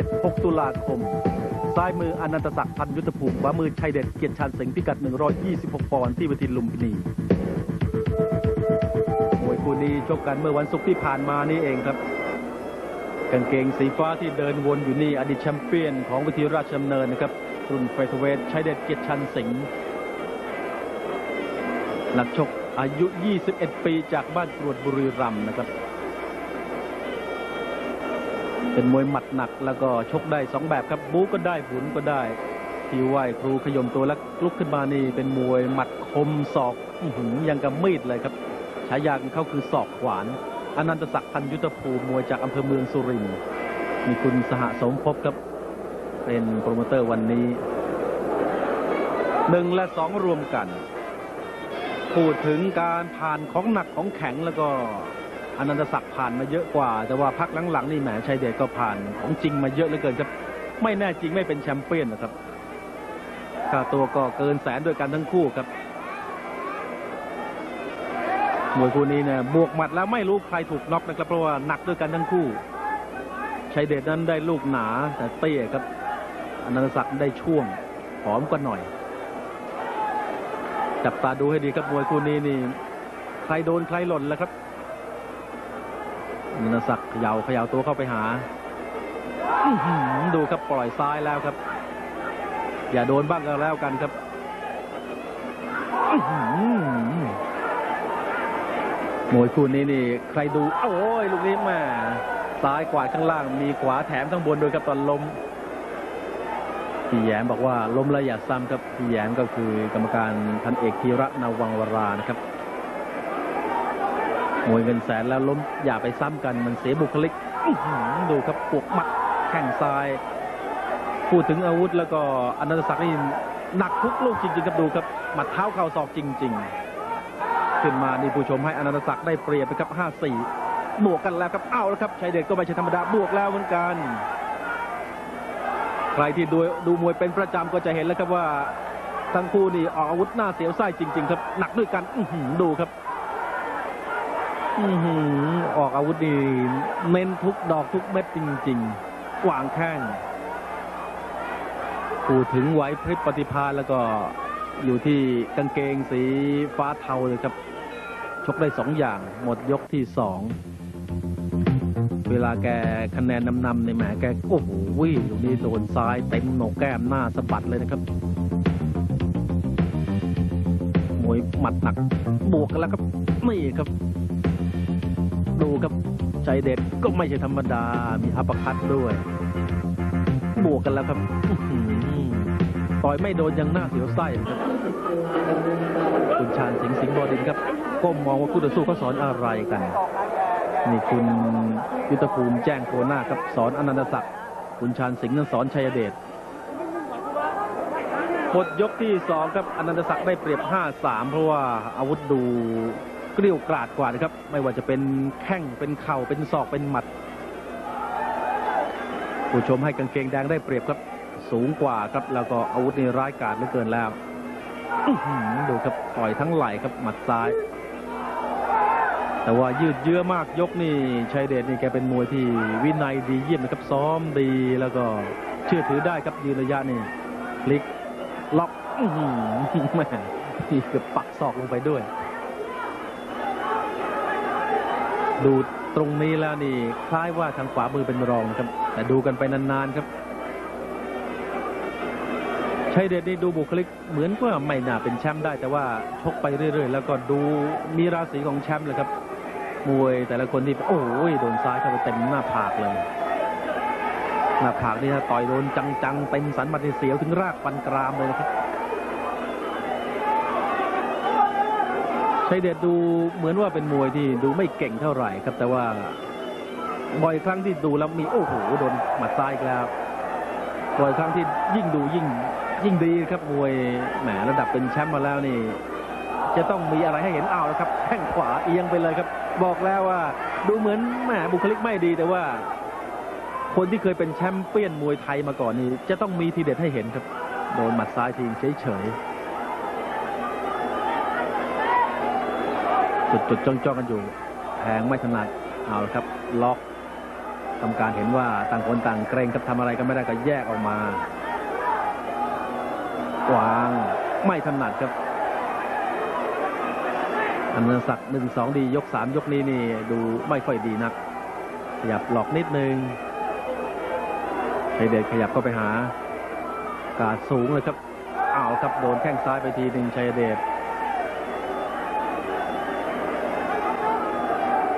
7 6 ตุลาคม ซ้ายมืออนันตศักดิ์พันยุทธภูมิขวามือชัยเด็ดเกียรติชานสิงห์พิกัด 126 ปอนด์ที่เวทีลุมพินี มวยคู่นี้ชกกันเมื่อวันศุกร์ที่ผ่านมานี่เองครับกางเกงสีฟ้าที่เดินวนอยู่นี่อดีตแชมเปี้ยนของเวทีราชดำเนินนะครับ รุ่นเฟเธเวทชัยเด็ดเกียรติชันสิงห์นักชกอายุ 21 ปีจากบ้านกรวดบุรีรัมย์นะครับ เป็นมวยหมัดหนักแล้วก็ชกได้สองแบบครับบู๊ก็ได้บุนก็ได้ที่ไหวครูขยมตัวแล้วลุกขึ้นมานี่เป็นมวยหมัดคมศอกอือหือยังกับมีดเลยครับฉายาของเขาคือศอกขวานอนันตศักดิ์พันยุทธภูมิมวยจากอำเภอเมืองสุรินทร์มีคุณสหสมภพครับ เป็นโปรโมเตอร์วันนี้หนึ่งและสองรวมกัน พูดถึงการผ่านของหนักของแข็งแล้วก็ อนันตศักดิ์ผ่านมาเยอะกว่า แต่ว่าพักหลังๆนี่แหมชัยเดชก็ผ่านของจริงมาเยอะเหลือเกินครับ ไม่แน่จริงไม่เป็นแชมเปี้ยนนะครับค่าตัวก็เกินแสนด้วยกันทั้งคู่ครับมวยคู่นี้เนี่ยบวกหมัดแล้วไม่รู้ใครถูกน็อกนะครับเพราะว่าหนักด้วยกันทั้งคู่ชัยเดชนั้นได้ลูกหนาแต่เตี้ยครับอนันตศักดิ์ได้ช่วงหอมกว่าหน่อย จับตาดูให้ดีครับมวยคู่นี้นี่ใครโดนใครหล่นแล้วครับ นนศักดิ์เขยาเขย่าตัวเข้าไปหา ดูครับปล่อยซ้ายแล้วครับ อย่าโดนบ้างก็แล้วกันครับอื้อหือมวยคู่นี้นี่ใครดูโอ้ยลูกนี้มาซ้ายกวาดข้างล่างมีขวาแถมข้างบนด้วยครับตอนล้มพี่แย้มบอกว่าล้มล้วอย่าซ้ำครับพี่แย้มก็คือกรรมการพันเอกธีระนาวังวรานะครับ มวยเงินแสนแล้วล้มอย่าไปซ้ำกันมันเสียบุคลิกดูครับปวกหมัดแข้งซ้าย พูดถึงอาวุธแล้วก็อนันตศักดิ์นี่หนักทุกลูกจริงๆครับดูครับหมัดเท้าเข่าศอกจริง ๆ ขึ้นมานี่ผู้ชมให้อนันตศักดิ์ได้เปรียบนะครับ 5-4 บวกกันแล้วครับเอาแล้วครับชัยเดชก็ไม่ใช่ธรรมดาบวกแล้วเหมือนกันใครที่ดูดูมวยเป็นประจำก็จะเห็นแล้วครับว่าทั้งคู่นี่ออกอาวุธหน้าเสียวไส้จริง ๆ ครับ หนักด้วยกันอดูครับ อือออกอาวุธนี่เน้นทุกดอกทุกเม็ดจริง ๆ กวางแข้งพูดถึงไหวพริบปฏิภาณแล้วก็อยู่ที่กางเกงสีฟ้าเทาเลยครับ ชกได้สองอย่าง หมดยกที่สองเวลาแกคะแนนนำๆในแหมแกโอ้โหตรงนี้โดนซ้ายเต็มโหนกแก้มหน้าสะบัดเลยนะครับมวยหมัดหนักบวกกันแล้วครับนี่ครับ ดูครับใจเด็ดก็ไม่ใช่ธรรมดา มีอัปคัตด้วย บวกกันแล้วครับต่อยไม่โดนยังหน้าเสียวไส้ครับคุณชาญสิงสิงบอดินครับก้มมองว่าคู่ต่อสู้เขาสอนอะไรกัน นี่คุณยุทธภูมิแจ้งโคหน้าครับสอนอนันตศักดิ์คุณชาญสิงห์นั้นสอนชัยเดชหมดยกที่สองครับอนันตศักดิ์ได้เปรียบ 5-3 เพราะว่าอาวุธดู เกลี้ยวกราดกว่านะครับ ไม่ว่าจะเป็นแข้งเป็นเข่าเป็นศอกเป็นหมัด ผู้ชมให้กางเกงแดงได้เปรียบครับ สูงกว่าครับแล้วก็อาวุธนี่ร้ายกาจเหลือเกินแล้วดูครับต่อยทั้งไหล่ครับหมัดซ้าย แต่ว่ายืดเยื้อมากยกนี่ชัยเดชนี่แกเป็นมวยที่วินัยดีเยี่ยมนะครับซ้อมดีแล้วก็เชื่อถือได้ครับยืนระยะนี่พลิกล็อกแม่นี่เกือบปักศอกลงไปด้วย ดูตรงนี้แล้วนี่คล้ายว่าทางขวามือเป็นรองนะครับ แต่ดูกันไปนานๆครับชัยเดชนี่ดูบุคลิกเหมือนว่าไม่น่าเป็นแชมป์ได้ แต่ว่าชกไปเรื่อยๆ แล้วก็ดูมีราศีของแชมป์เลยครับ มวยแต่ละคนที่โอ้ยโดนซ้ายเข้าไปเต็มหน้าผากเลยหน้าผากนี่ถ้าต่อยโดนจังๆเต็มสันบันเสียวถึงรากฟันกรามเลยนะครับ ชัยเดชดูเหมือนว่าเป็นมวยที่ดูไม่เก่งเท่าไหร่ครับ แต่ว่าบ่อยครั้งที่ดูแล้วมีโอ้โหโดนหมัดซ้ายแล้วบ่อยครั้งที่ยิ่งดูยิ่งยิ่งดีครับมวยแหมระดับเป็นแชมป์มาแล้วนี่ จะต้องมีอะไรให้เห็นเอาแล้วครับแข้งขวาเอียงไปเลยครับ บอกแล้วว่าดูเหมือนแหมบุคลิกไม่ดีแต่ว่า คนที่เคยเป็นแชมป์เปี้ยนมวยไทยมาก่อนนี่จะต้องมีทีเด็ดให้เห็นครับ โดนหมัดซ้ายทีเฉยๆ จุดๆจ้องๆกันอยู่แทงไม่ถนัดเอาละครับ ล็อกกรรมการเห็นว่าต่างคนต่างเกรงกับทำอะไรกันไม่ได้ก็แยกออกมาวางไม่ถนัดครับอันนนศักดิ์หนึ่งสองดียกสามยกนี้นี่ดูไม่ค่อยดีนัก ขยับหลอกนิดนึงชัยเดชขยับเข้าไปหา กาดสูงเลยครับอ้าวครับโดนแข้งซ้ายไปทีหนึ่งชัยเดช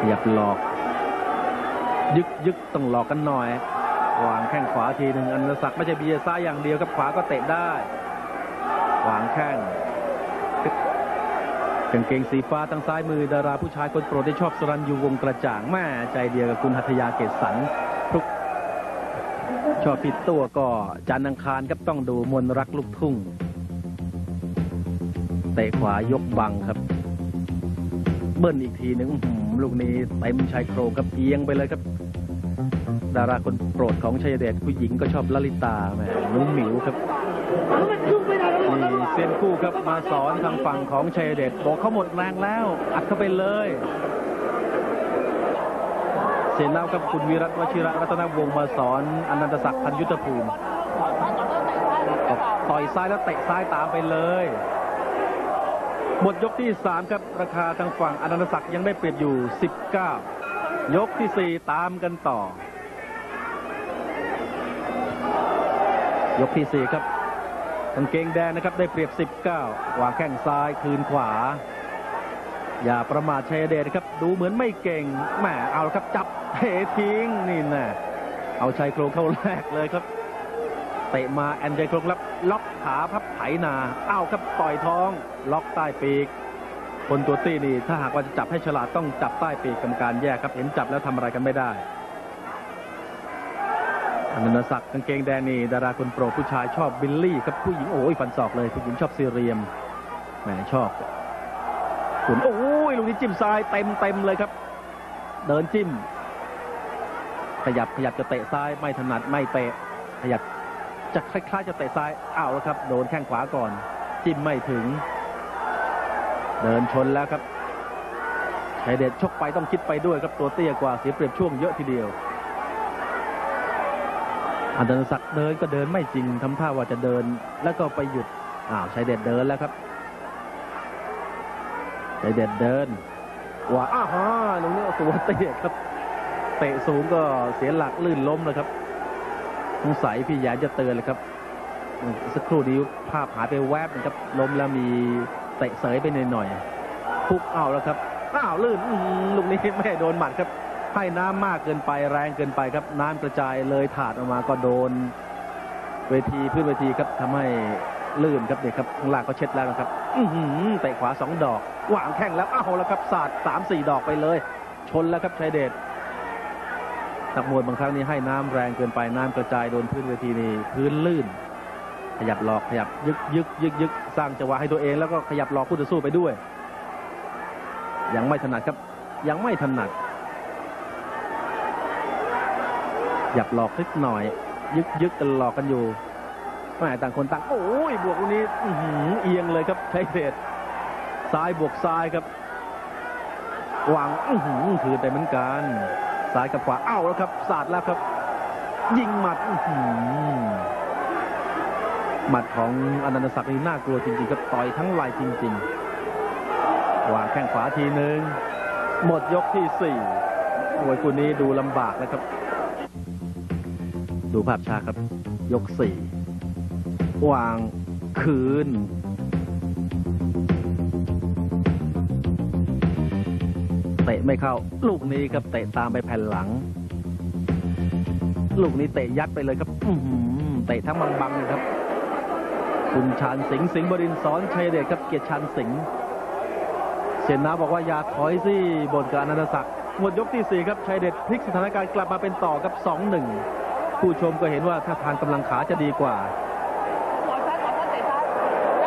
ขยับหลอก ยึกยึกต้องหลอกกันหน่อยวางแข้งขวาทีหนึ่งอันศักดิ์ไม่ใช่เบียร์ซ้ายอย่างเดียวครับขวาก็เตะได้ วางแข้งกางเกงสีฟ้าทางซ้ายมือดาราผู้ชายคนโปรดที่ชอบสรันยูวงกระจ่างแม่ใจเดียวกับคุณหัตยาเกศสันทุกชอบผิดตัวก็จันอังคารครับต้องดูมนรักลูกทุ่งเตะขวายกบังครับ เบิ้ลอีกทีหนึ่ง ลูกนี้เต็มชายโครงครับเอียงไปเลยครับ ดาราคนโปรดของชัยเดชผู้หญิงก็ชอบลลิตาแหมนุ่มหมิวครับนี่เซียนคู่ครับมาสอนทางฝั่งของชัยเดชบอกเขาหมดแรงแล้ว อัดเข้าไปเลยเสียนเล่ากับคุณวิรัตวชิระรัตนวงศ์มาสอนอนันตศักดิ์พันยุทธภูมิต่อยซ้ายแล้วเตะซ้ายตามไปเลย หมดยกที่ 3 ครับ ราคาทางฝั่งอนันตศักดิ์ยังได้เปรียบอยู่ 19 ยกทีสี่4 ตามกันต่อ ยกทีสี่ 4 ครับกางเกงแดงนะครับได้เปรียบ 19วางแข้งซ้ายคืนขวา อย่าประมาทชัยเดชครับ ดูเหมือนไม่เก่งแหมเอาครับจับเททิ้งนี่นะเอาชัยโครงเข้าแรกเลยครับ เตะมาแอนชัยโครงรับล็อกขาพับไถนาเอาครับต่อยท้อง ล็อกใต้ปีก คนตัวตี้นี่ถ้าหากว่าจะจับให้ฉลาดต้องจับใต้ปีกกรรมการแยกครับเห็นจับแล้วทำอะไรกันไม่ได้อนันศักดิ์กางเกงแดงนี่ดาราคนโปรผู้ชายชอบบิลลี่ครับผู้หญิงโอ้ยฟันศอกเลยผู้หญิงชอบซีเรียมแหมชอบคุณโอ้ยลูกนี้จิ้มซ้ายเต็มเต็มเลยครับ เดินจิ้ม ขยับขยับจะเตะซ้ายไม่ถนัดไม่เตะขยับ จะคล้ายๆจะเตะซ้ายอ้าวแล้วครับ โดนแข้งขวาก่อน จิ้มไม่ถึง เดินชนแล้วครับชัยเดชชกไปต้องคิดไปด้วยครับตัวเตี้ยกว่าเสียเปรียบช่วงเยอะทีเดียวอันดนศักดิ์เดินก็เดินไม่จริงทำท่าว่าจะเดินแล้วก็ไปหยุดอ้าวชัยเด็ดเดินแล้วครับชัยเด็ดเดินว่าอ้าวฮะตรงนี้ตัวเตะครับเตะสูงก็เสียหลักลื่นล้มเลยครับ สงสัยพี่ยานจะเตือนเลยครับ สักครู่นี้ภาพหายไปแวบนะครับล้มแล้วมีเตะเสยไปหน่อยๆพุกเอาแล้วครับอ้าวลื่นลูกนี้ไม่โดนหมัดครับให้น้ำมากเกินไปแรงเกินไปครับ น้ำกระจายเลยถาดออกมาก็โดน เวทีพื้นเวทีครับทำให้ลื่นครับเด็กครับข้างล่างก็เช็ดแล้วนะครับ อืเตะขวาสองดอกวางแข้งแล้วอ้าวแล้วครับสาดสามสี่ดอกไปเลย ชนแล้วครับชัยเดช นักมวยบางครั้งนี่ให้น้ำแรงเกินไปน้ำกระจายโดนพื้นเวทีนี่พื้นลื่น ขยับหลอกขยับยึกยึกยึกยึกสร้างจังหวะให้ตัวเองแล้วก็ขยับหลอกคู่ต่อสู้ไปด้วย ยังไม่ถนัดครับ ยังไม่ถนัดหยับหลอกนิดหน่อย ยึกยึกกันหลอกกันอยู่แม่ต่างคนต่างโอ้ยบวกลูกนี้เอียงเลยครับชัยเดชซ้ายบวกซ้ายครับวางอือหือถือไปเหมือนกัน ซ้ายกับขวาเอ้าแล้วครับสาดแล้วครับ ยิงหมัดหมัดของอนันตศักดิ์นี่น่ากลัวจริงๆครับต่อยทั้งลายจริงๆวางแข้งขวาทีหนึ่งหมดยกที่สี่มวยคู่นี้ดูลำบากนะครับ ดูภาพช้าครับ ยกสี่วางคืน เตะไม่เข้า ลูกนี้ครับเตะตามไปแผ่นหลัง ลูกนี้เตะยัดไปเลยครับอืเตะทั้งบังบังๆเลยครับ คุณชานสิงสิงบรินสอนชัยเดชครับเกียรติชานสิงห์เสนาบอกว่าอย่าถอยสิบนการอนันตศักดิ์หมดยกที่สี่ครับชัยเดชพลิกสถานการณ์กลับมาเป็นต่อครับสองหนึ่งผู้ชมก็เห็นว่าถ้าทางกำลังขาจะดีกว่า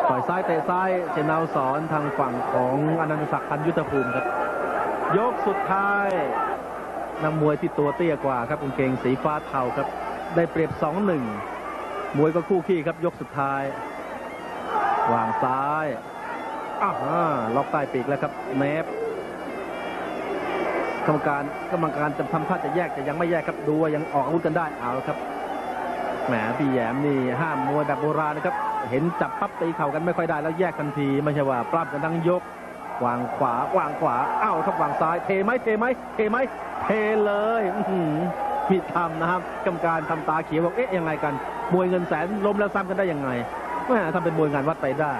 ต่อยซ้ายเตะซ้ายเจนาสอนทางฝั่งของอนันตศักดิ์พันยุทธภูมิครับ ยกสุดท้ายนักมวยที่ตัวเตี้ยกว่าครับกางเกงสีฟ้าเทาครับ ได้เปรียบสองหนึ่งมวยก็คู่ขี้ครับ ยกสุดท้ายวางซ้ายอ้าวล็อกใต้ปีกแล้วครับเนฟกรรมการกรรมการจะทำท่าจะแยกแต่ยังไม่แยกครับดูว่ายังออกอาวุธกันได้เอาครับแหมพี่แยมนี่ห้ามมวยแบบโบราณนะครับ เห็นจับปั๊บตีเข่ากันไม่ค่อยได้แล้วแยกทันที ไม่ใช่ว่าปล้ำกันทั้งยก วางขวาวางขวาเอ้าครับวางซ้ายเทไหมเทไหมเทไหมเทเลยผิดทำนะครับกรรมการทำตาเขียวบอกเอ๊ะยังไงกันมวยเงินแสนล้มแล้วซ้ำกันได้ยังไงแม่ทำเป็นมวยงานวัดไปได้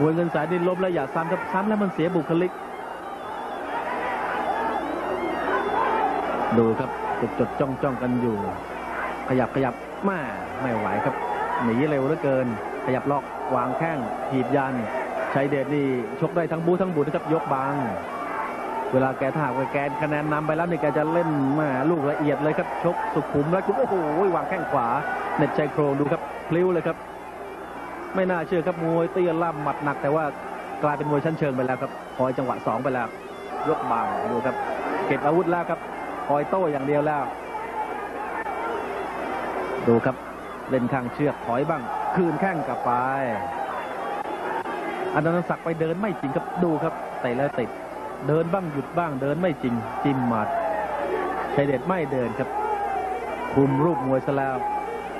มวยเงินแสนนี่ล้มแล้วอย่าซ้ำครับซ้ำแล้วมันเสียบุคลิก ดูครับจดจดจ้องจ้องกันอยู่ ขยับขยับแม่ไม่ไหวครับหนีเร็วเหลือเกิน ขยับล็อกวางแข้งถีบยัน ชัยเดชนี่ชกได้ทั้งบูทั้งบุญนะครับยกบางเวลาแกถ้าหากแกคะแนนนำไปแล้วนี่แกจะเล่นแมาลูกละเอียดเลยครับ ชกสุขุมแล้วคุณโอ้โหวางแข้งขวาเน็ตชายโครงดูครับพลิ้วเลยครับ ไม่น่าเชื่อครับมวยเตี้ยล่ำหมัดหนัก แต่ว่ากลายเป็นมวยชั้นเชิงไปแล้วครับคอยจังหวะสองไปแล้ว ยกบางดูครับ เก็บอาวุธแล้วครับคอยโต้อย่างเดียวแล้ว ดูครับเล่นข้างเชือกถอยบ้าง คืนแข้งกลับไป อนันตศักดิ์ไปเดินไม่จริงครับดูครับเตะแล้วติดเดินบ้างหยุดบ้างเดินไม่จริง จิ้มหมัดชัยเดชไม่เดินครับคุมรูปมวยซะแล้ว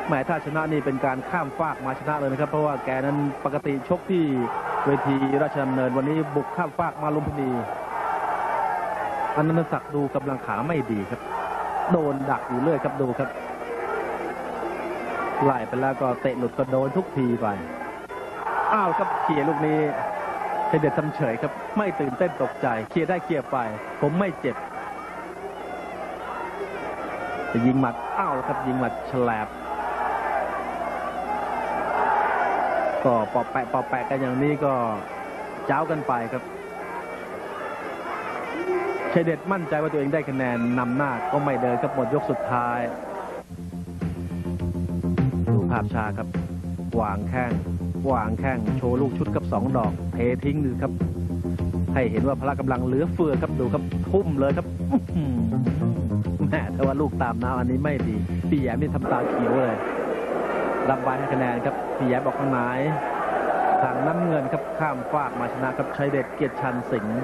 แหมถ้าชนะนี่เป็นการข้ามฟากมาชนะเลยนะครับ เพราะว่าแกนั้นปกติชกที่เวทีราชดำเนินวันนี้บุกข้ามฟากมาลุมพินีอนันตศักดิ์ดูกำลังขาไม่ดีครับ โดนดักอยู่เรื่อยครับดูครับไล่ไปแล้วก็เตะหลุดก็โดนทุกทีไป อ้าวครับเคลียร์ลูกนี้เฉเด็ดทำเฉยครับ ไม่ตื่นเต้นตกใจเคลียร์ได้เคลียร์ไป ผมไม่เจ็บจะยิงหมัดอ้าวครับยิงหมัดฉลบก็ปอบแปะปอบแปะกันอย่างนี้ก็เจ้ากันไปครับชัยเด็ดมั่นใจว่าตัวเองได้คะแนนนำหน้าก็ไม่เดินครับหมดยกสุดท้าย ดูภาพชาครับวางแข้ง วางแข้งโชว์ลูกชุดกับสองดอก เททิ้งดูครับ ให้เห็นว่าพละกำลังเหลือเฟือครับดูครับทุ่มเลยครับแม่แต่ว่าลูกตามน้ำอันนี้ไม่ดี พี่แย้มนี่ทำตาเขียวเลย รับใบให้คะแนนครับ พี่แย้มบอกข้างไหนทางน้ำเงินครับข้ามฟากมาชนะครับชัยเดชเกียรติชันสิงห์